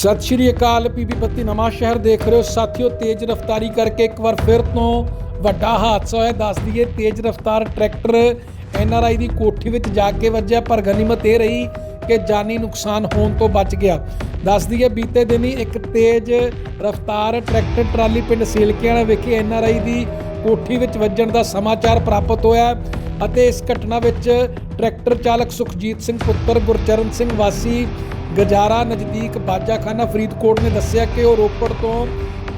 ਸਤਿ ਸ਼੍ਰੀ ਅਕਾਲ ਪੀਪੀ ਬੱਤੀ ਨਵਾਂ ਸ਼ਹਿਰ ਦੇਖ ਰਹੇ ਹੋ। ਸਾਥੀਓ, ਤੇਜ਼ ਰਫ਼ਤਾਰੀ ਕਰਕੇ ਇੱਕ ਵਾਰ ਫਿਰ ਤੋਂ ਵੱਡਾ ਹਾਦਸਾ ਹੋਇਆ। ਦੱਸ ਦਈਏ, ਤੇਜ਼ ਰਫ਼ਤਾਰ ਟਰੈਕਟਰ ਐੱਨ ਆਰ ਆਈ ਦੀ ਕੋਠੀ ਵਿੱਚ ਜਾ ਕੇ ਵੱਜਿਆ, ਪਰ ਗਨੀਮਤ ਇਹ ਰਹੀ ਕਿ ਜਾਨੀ ਨੁਕਸਾਨ ਹੋਣ ਤੋਂ ਬਚ ਗਿਆ। ਦੱਸ ਦਈਏ, ਬੀਤੇ ਦਿਨੀ ਇੱਕ ਤੇਜ਼ ਰਫ਼ਤਾਰ ਟਰੈਕਟਰ ਟਰਾਲੀ ਪਿੰਡ ਸੇਲਕਿਆਣਾ ਵਿਖੇ ਐੱਨ ਆਰ ਆਈ ਦੀ ਕੋਠੀ ਵਿੱਚ ਵੱਜਣ ਦਾ ਸਮਾਚਾਰ ਪ੍ਰਾਪਤ ਹੋਇਆ ਅਤੇ ਇਸ ਘਟਨਾ ਵਿੱਚ ਟਰੈਕਟਰ ਚਾਲਕ ਸੁਖਜੀਤ ਸਿੰਘ ਪੁੱਤਰ ਗੁਰਚਰਨ ਸਿੰਘ ਵਾਸੀ ਗਜਾਰਾ ਨਜ਼ਦੀਕ ਬਾਜਾਖਾਨਾ ਫਰੀਦਕੋਟ ਨੇ ਦੱਸਿਆ ਕਿ ਉਹ ਰੋਪੜ ਤੋਂ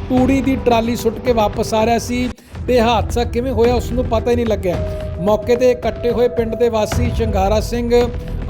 ਤੂੜੀ ਦੀ ਟਰਾਲੀ ਸੁੱਟ ਕੇ ਵਾਪਸ ਆ ਰਿਹਾ ਸੀ ਤੇ ਹਾਦਸਾ ਕਿਵੇਂ ਹੋਇਆ ਉਸ ਨੂੰ ਪਤਾ ਹੀ ਨਹੀਂ ਲੱਗਿਆ। ਮੌਕੇ ਤੇ ਇਕੱਠੇ ਹੋਏ ਪਿੰਡ ਦੇ ਵਾਸੀ ਸ਼ੰਗਾਰਾ ਸਿੰਘ,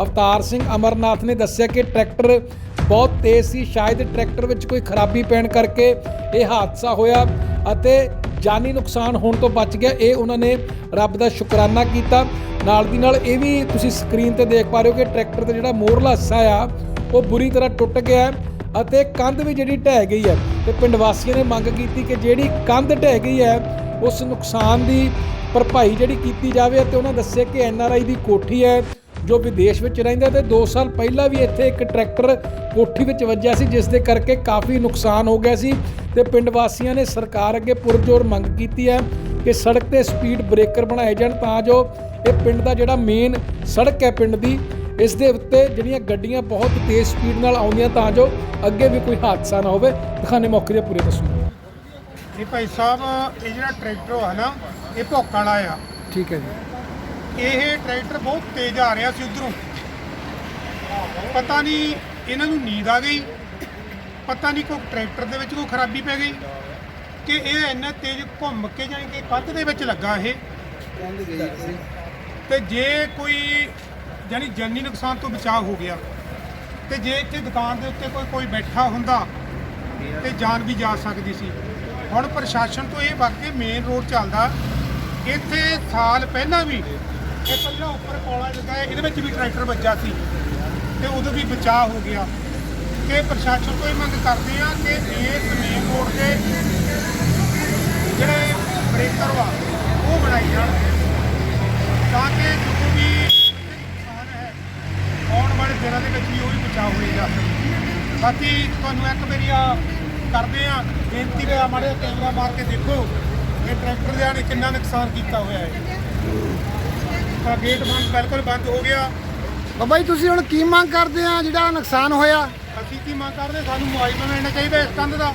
ਅਵਤਾਰ ਸਿੰਘ ਅਮਰਨਾਥ ਨੇ ਦੱਸਿਆ ਕਿ ਟਰੈਕਟਰ ਬਹੁਤ ਤੇਜ਼ ਸੀ, ਸ਼ਾਇਦ ਟਰੈਕਟਰ ਵਿੱਚ ਕੋਈ ਖਰਾਬੀ ਪੈਣ ਕਰਕੇ ਇਹ ਹਾਦਸਾ ਹੋਇਆ ਅਤੇ ਜਾਨੀ ਨੁਕਸਾਨ ਹੋਣ ਤੋਂ ਬਚ ਗਿਆ। ਇਹ ਉਹਨਾਂ ਨੇ ਰੱਬ ਦਾ ਸ਼ੁਕਰਾਨਾ ਕੀਤਾ। ਨਾਲ ਦੀ ਨਾਲ ਇਹ ਵੀ ਤੁਸੀਂ ਸਕਰੀਨ ਤੇ ਦੇਖ ਪਾ ਰਹੇ ਹੋ ਕਿ ਟਰੈਕਟਰ ਦਾ ਜਿਹੜਾ ਮੋਹਰਲਾ ਹਿੱਸਾ ਆ ਉਹ ਬੁਰੀ ਤਰ੍ਹਾਂ ਟੁੱਟ ਗਿਆ ਹੈ ਅਤੇ ਕੰਧ ਵੀ ਜਿਹੜੀ ਢਹਿ ਗਈ ਹੈ ਤੇ ਪਿੰਡ ਵਾਸੀਆਂ ਨੇ ਮੰਗ ਕੀਤੀ ਕਿ ਜਿਹੜੀ ਕੰਧ ਢਹਿ ਗਈ ਹੈ, ਉਸ ਨੁਕਸਾਨ ਦੀ ਭਰਪਾਈ ਜਿਹੜੀ ਕੀਤੀ ਜਾਵੇ ਅਤੇ ਉਹਨਾਂ ਦੱਸਿਆ ਕਿ ਐੱਨ ਆਰ ਆਈ ਦੀ ਕੋਠੀ ਹੈ ਜੋ ਵਿਦੇਸ਼ ਵਿੱਚ ਰਹਿੰਦਾ ਤੇ 2 ਸਾਲ ਪਹਿਲਾਂ ਵੀ ਇੱਥੇ ਇੱਕ ਟਰੈਕਟਰ ਕੋਠੀ ਵਿੱਚ ਵੱਜਿਆ ਸੀ, ਜਿਸ ਦੇ ਕਰਕੇ ਕਾਫੀ ਨੁਕਸਾਨ ਹੋ ਗਿਆ ਸੀ ਤੇ ਪਿੰਡ ਵਾਸੀਆਂ ਨੇ ਸਰਕਾਰ ਅੱਗੇ ਪੁਰਜੋਰ ਮੰਗ ਕੀਤੀ ਹੈ ਕਿ ਸੜਕ ਤੇ ਸਪੀਡ ਬ੍ਰੇਕਰ ਬਣਾਏ ਜਾਣ ਤਾਂ ਜੋ ਇਹ ਪਿੰਡ ਦਾ ਜਿਹੜਾ ਮੇਨ ਸੜਕ ਹੈ ਪਿੰਡ ਦੀ, ਇਸ ਦੇ ਉੱਤੇ ਜਿਹੜੀਆਂ ਗੱਡੀਆਂ ਬਹੁਤ ਤੇਜ਼ ਸਪੀਡ ਨਾਲ ਆਉਂਦੀਆਂ ਤਾਂ ਜੋ ਅੱਗੇ ਵੀ ਕੋਈ ਹਾਦਸਾ ਨਾ ਹੋਵੇ। ਦਿਖਾਣੇ ਮੌਕੇ ਦੀਆਂ ਪੂਰੀ ਤਸਵੀਰ। ਇਹ ਭਾਈ ਸਾਹਿਬ ਇਹ ਜਿਹੜਾ ਟਰੈਕਟਰ ਹੈ ਨਾ ਇਹ ਭੋਕ ਵਾਲਾ ਆ। ਠੀਕ ਹੈ ਜੀ। ਇਹ ਟਰੈਕਟਰ ਬਹੁਤ ਤੇਜ਼ ਆ ਰਿਹਾ ਸੀ ਉਧਰੋਂ। ਪਤਾ ਨਹੀਂ ਇਹਨਾਂ ਨੂੰ ਨੀਂਦ ਆ ਗਈ ਪਤਾ ਨਹੀਂ ਕੋਈ ਟਰੈਕਟਰ ਦੇ ਵਿੱਚ ਕੋਈ ਖਰਾਬੀ ਪੈ ਗਈ ਕਿ ਇਹ ਇੰਨਾ ਤੇਜ਼ ਘੁੰਮ ਕੇ ਜਾਣੀ ਕਿ ਕੰਧ ਦੇ ਵਿੱਚ ਲੱਗਾ ਇਹ। ਤੇ ਜੇ ਕੋਈ ਜਾਨੀ ਜਾਨੀ ਨੁਕਸਾਨ ਤੋਂ ਬਚਾਅ ਹੋ ਗਿਆ। ਤੇ ਜੇ ਇੱਥੇ ਦੁਕਾਨ ਦੇ ਉੱਤੇ ਕੋਈ ਕੋਈ ਬੈਠਾ ਹੁੰਦਾ ਤੇ ਜਾਨ ਵੀ ਜਾ ਸਕਦੀ ਸੀ। ਹੁਣ ਪ੍ਰਸ਼ਾਸਨ ਤੋਂ ਇਹ ਵਾਕਈ ਮੇਨ ਰੋਡ ਚੱਲਦਾ। ਇੱਥੇ ਸਾਲ ਪਹਿਲਾਂ ਵੀ ਇਹ ਜਿਹੜਾ ਉੱਪਰ ਕੋਲਾ ਲੱਗਾ ਹੈ, ਇਹਦੇ ਵਿੱਚ ਵੀ ਟਰੈਕਟਰ ਵੱਜਾ ਸੀ। ਤੇ ਉਦੋਂ ਵੀ ਬਚਾਅ ਹੋ ਗਿਆ। ਕਿ ਪ੍ਰਸ਼ਾਸਨ ਤੋਂ ਇਹ ਮੰਗ ਕਰਦੇ ਆ ਕਿ ਇਸ ਮੇਨ ਬਚਾਅ ਹੋਏਗਾ ਬਾਕੀ ਤੁਹਾਨੂੰ ਇੱਕ ਵਾਰੀ ਆ ਕਰਦੇ ਆ ਬੇਨਤੀ ਹੈ ਮਾੜੇ ਕੈਮਰਾ ਮਾਰ ਕੇ ਦੇਖੋ ਇਹ ਟਰੈਕਟਰ ਦੇ ਨੇ ਕਿੰਨਾ ਨੁਕਸਾਨ ਕੀਤਾ ਹੋਇਆ ਹੈ। ਤਾਂ ਗੇਟ ਬੰਦ ਬਿਲਕੁਲ ਬੰਦ ਹੋ ਗਿਆ। ਬਾਬਾ ਜੀ ਤੁਸੀਂ ਹੁਣ ਕੀ ਮੰਗ ਕਰਦੇ ਆ ਜਿਹੜਾ ਨੁਕਸਾਨ ਹੋਇਆ? ਅਸੀਂ ਕੀ ਮੰਗ ਕਰਦੇ ਸਾਨੂੰ ਮੁਆਵਜ਼ਾ ਮਿਲਣਾ ਚਾਹੀਦਾ ਇਸ ਕੰਧ ਦਾ।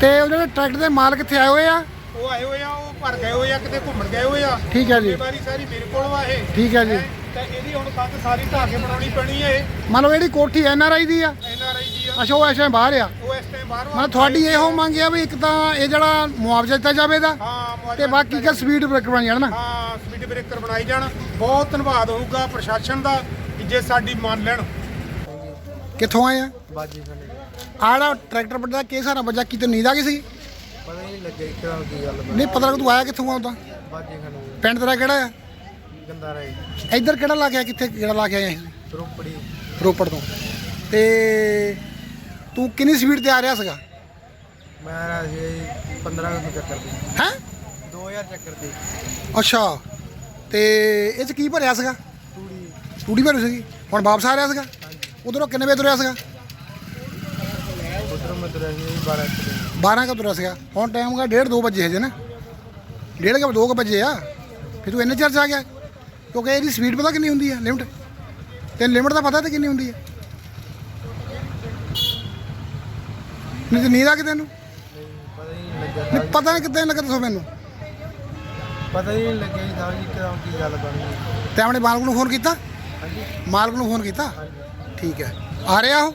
ਤੇ ਉਹ ਜਿਹੜੇ ਟਰੈਕਟਰ ਦੇ ਮਾਲਕ ਇੱਥੇ ਆਏ ਹੋਏ ਆ? ਉਹ ਆਏ ਹੋਏ ਆ ਉਹ ਭਰ ਗਏ ਹੋਏ ਆ ਕਿਤੇ ਘੁੰਮਣ ਗਏ ਹੋਏ ਆ। ਠੀਕ ਹੈ ਜੀ। ਜ਼ਿੰਮੇਵਾਰੀ ਸਾਰੀ ਮੇਰੇ ਕੋਲ ਵਾ ਇਹ। ਠੀਕ ਹੈ ਜੀ। ਹੈਂ? ਤਾਂ ਇਹਦੀ ਹੁਣ ਕੰਧ ਸਾਰੀ ਢਾਹ ਕੇ ਬਣਾਉਣੀ ਪੈਣੀ ਹੈ ਇਹ। ਮੰਨ ਲਓ ਜਿਹੜੀ ਕੋਠੀ ਐਨ ਆਰ ਆਈ ਦੀ ਆ? ਐਨਆਰਆਈ ਦੀ ਆ। ਅੱਛਾ ਉਹ ਐਸੇ ਬਾਹਰ ਆ? ਉਹ ਇਸ ਟਾਈਮ ਬਾਹਰੋਂ ਮਤਲਬ ਤੁਹਾਡੀ ਇਹੋ ਮੰਗ ਆ ਵੀ ਇੱਕ ਤਾਂ ਇਹ ਜਿਹੜਾ ਮੁਆਵਜ਼ਾ ਦਿੱਤਾ ਜਾਵੇ ਦਾ ਹਾਂ ਮੁਆਵਜ਼ਾ ਤੇ ਬਾਕੀ ਕਾ ਸਪੀਡ ਬ੍ਰੇਕਰ ਬਣ ਜਾਣ ਨਾ। ਹਾਂ ਸਪੀਡ ਬ੍ਰੇਕਰ ਬਣਾਈ ਜਾਣ। ਬਹੁਤ ਧੰਨਵਾਦ ਹੋਊਗਾ ਪ੍ਰਸ਼ਾਸਨ ਦਾ ਕਿ ਜੇ ਸਾਡੀ ਮੰਨ ਲੈਣ। ਕਿੱਥੋਂ ਆਏ ਆ? ਬਾਜੀ ਜਿਹੜਾ ਟਰੈਕਟਰ ਵੱਡਾ ਕਿਸ ਸਾਰਾ ਵੱਜਾ ਕੀ ਤੇ ਨੀਂਦ ਆ ਗਈ ਸੀ? ਪਤਾ ਨਹੀਂ ਲੱਗਿਆ ਕਿਹੜਾ ਕੀ ਗੱਲ ਬਣੀ ਨਹੀਂ ਪਤਾ ਲੱਗ ਤੂੰ ਆਇਆ ਕਿੱਥੋਂ ਆ ਉਦੋਂ? ਬਾਜੀ ਖਾਨੇ ਪਿੰਡ ਤੇਰਾ ਕਿਹੜਾ ਆ? ਗੰਦਾ ਰਹੀ ਇੱਧਰ ਕਿਹੜਾ ਲਾ ਕੇ ਆਇਆ ਕਿੱਥੇ ਕਿਹੜਾ ਲਾ ਕੇ ਆਇਆ ਰੋਪੜੀ। ਰੋਪੜ ਤੋਂ। ਤੇ ਤੂੰ ਕਿੰਨੀ ਸਪੀਡ ਤੇ ਆ ਰਿਹਾ ਸੀਗਾ? ਮੈਂ ਆ ਸੀ 15 ਕੁ ਚੱਕਰ ਦੀ ਹੈ? 2000 ਚੱਕਰ ਦੀ ਅੱਛਾ। ਤੇ ਇਹ ਚ ਕੀ ਭਰਿਆ ਸੀਗਾ? ਤੂੜੀ। ਟੂੜੀ ਭਰੀ ਸੀਗੀ। ਹੁਣ ਵਾਪਸ ਆ ਰਿਹਾ ਸੀਗਾ? ਉਧਰੋਂ ਕਿੰਨੇ ਵਜੇ ਤੁਰਿਆ ਸੀਗਾ? ਤੁਰਿਆ ਸੀ 12 ਚੱਕਰ 12 ਕਾ ਤੁਰਿਆ ਸੀਗਾ? ਹੁਣ ਟਾਈਮ ਦਾ 1:30 2 ਵਜੇ ਹਜੇ ਨਾ। 1:30 ਕਾ 2 ਵਜੇ ਆ। ਫਿਰ ਤੂੰ ਇੰਨੇ ਚਿਰ 'ਚ ਆ ਗਿਆ? ਕਿਉਂਕਿ ਇਹਦੀ ਸਪੀਡ ਪਤਾ ਕਿੰਨੀ ਹੁੰਦੀ ਹੈ ਲਿਮਟ ਤੇ ਲਿਮਟ ਦਾ ਪਤਾ ਤੇ ਕਿੰਨੀ ਹੁੰਦੀ ਹੈ? ਨਹੀਂ ਤੇ ਨੀਂਦ ਆ ਕਿ ਤੈਨੂੰ? ਪਤਾ ਹੀ ਨਹੀਂ ਲੱਗਿਆ ਨਹੀਂ ਪਤਾ ਨਹੀਂ ਕਿੱਦਾਂ ਲੱਗਾ ਦੱਸੋ ਮੈਨੂੰ ਪਤਾ ਹੀ ਨਹੀਂ ਲੱਗਿਆ ਜੀ ਸਾਹਿਬ ਜੀ ਕਿਦਾਂ ਕੀ ਗੱਲ ਬਣੀ ਤੇ ਆਪਣੇ ਮਾਲਕ ਨੂੰ ਫੋਨ ਕੀਤਾ? ਹਾਂਜੀ। ਮਾਲਕ ਨੂੰ ਫੋਨ ਕੀਤਾ? ਠੀਕ ਹੈ। ਆ ਰਿਹਾ ਉਹ?